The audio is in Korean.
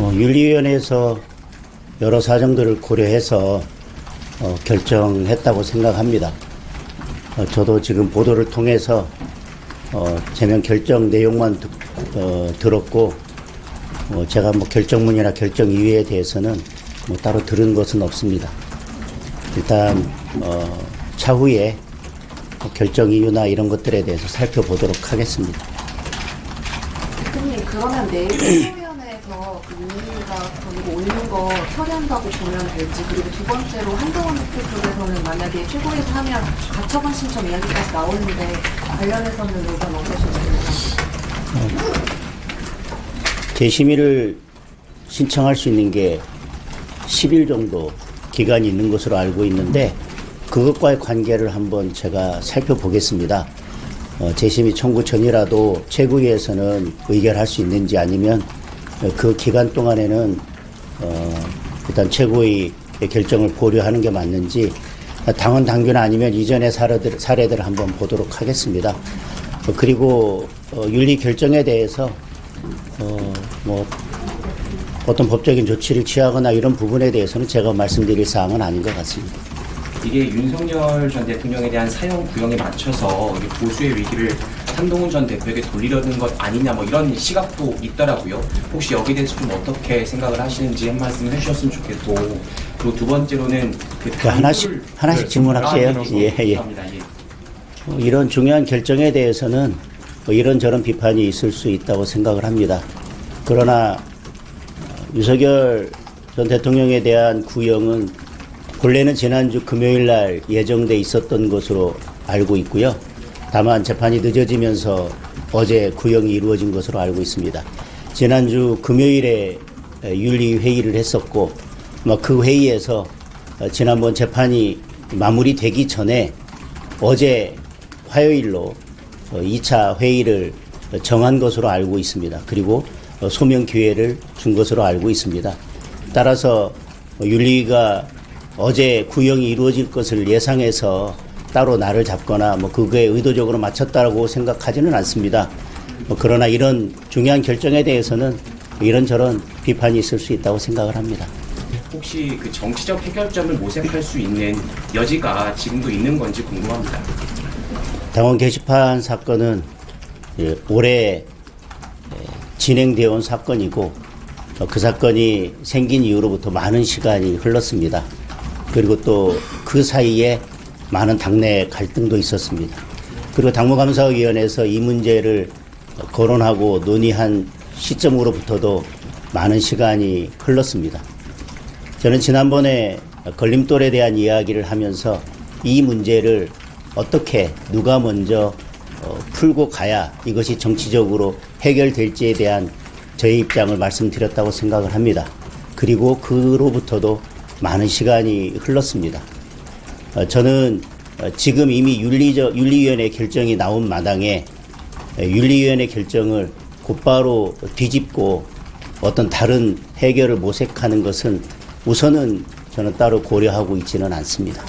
어, 윤리위원회에서 여러 사정들을 고려해서 어, 결정했다고 생각합니다. 어, 저도 지금 보도를 통해서 어, 제명 결정 내용만 듣- 어, 들었고 어, 제가 뭐 결정문이나 결정 이유에 대해서는 뭐 따로 들은 것은 없습니다. 일단 어, 차후에 뭐 결정 이유나 이런 것들에 대해서 살펴보도록 하겠습니다. 대표님 그러면 내일 최고위원회에서 그 윤리가 권고 올리는 거 처리한다고 보면 될지 그리고 두 번째로 한동훈 대표 쪽에서는 만약에 최고위에서 하면 가처분 신청 이야기까지 나오는데 관련해서는 의견 어떠신지 재심의를 신청할 수 있는 게 10일 정도 기간이 있는 것으로 알고 있는데 그것과의 관계를 한번 제가 살펴보겠습니다. 어, 재심의 청구 전이라도 최고위에서는 의결할 수 있는지 아니면 그 기간 동안에는 어, 일단 최고위의 결정을 보류하는 게 맞는지 당원 당규나 아니면 이전의 사례들, 사례들을 한번 보도록 하겠습니다. 어, 그리고 어, 윤리 결정에 대해서 어, 뭐 어떤 법적인 조치를 취하거나 이런 부분에 대해서는 제가 말씀드릴 사항은 아닌 것 같습니다. 이게 윤석열 전 대통령에 대한 사형 구형에 맞춰서 보수의 위기를 한동훈 전 대표에게 돌리려는 것 아니냐 뭐 이런 시각도 있더라고요. 혹시 여기에 대해서 좀 어떻게 생각을 하시는지 한 말씀 해주셨으면 좋겠고 그리고 두 번째로는 그 그 하나씩- 하나씩 네, 질문할게요. 아, 네, 예, 예. 예. 어, 이런 중요한 결정에 대해서는 뭐 이런저런 비판이 있을 수 있다고 생각을 합니다. 그러나 어, 유석열 전 대통령에 대한 구형은 본래는 지난주 금요일 날 예정돼 있었던 것으로 알고 있고요. 다만 재판이 늦어지면서 어제 구형이 이루어진 것으로 알고 있습니다. 지난주 금요일에 에, 윤리 회의를 했었고 아마 그 회의에서 어, 지난번 재판이 마무리되기 전에 어제 화요일로 2차 회의를 정한 것으로 알고 있습니다. 그리고 어, 소명 기회를 준 것으로 알고 있습니다. 따라서 어, 윤리가 어제 구형이 이루어질 것을 예상해서 따로 날을 잡거나 뭐 그거에 의도적으로 맞췄다고 생각하지는 않습니다. 뭐 그러나 이런 중요한 결정에 대해서는 이런저런 비판이 있을 수 있다고 생각을 합니다. 혹시 그 정치적 해결점을 모색할 수 있는 여지가 지금도 있는 건지 궁금합니다. 당원 게시판 사건은 예, 올해 예, 진행되어 온 사건이고 어, 그 사건이 생긴 이후로부터 많은 시간이 흘렀습니다. 그리고 또 그 사이에 많은 당내 갈등도 있었습니다. 그리고 당무감사위원회에서 이 문제를 거론하고 논의한 시점으로부터도 많은 시간이 흘렀습니다. 저는 지난번에 걸림돌에 대한 이야기를 하면서 이 문제를 어떻게 누가 먼저 어, 풀고 가야 이것이 정치적으로 해결될지에 대한 저의 입장을 말씀드렸다고 생각을 합니다. 그리고 그로부터도 많은 시간이 흘렀습니다. 어, 저는 어, 지금 이미 윤리적 윤리위원회 결정이 나온 마당에 에, 윤리위원회 결정을 곧바로 뒤집고 어떤 다른 해결을 모색하는 것은 우선은 저는 따로 고려하고 있지는 않습니다.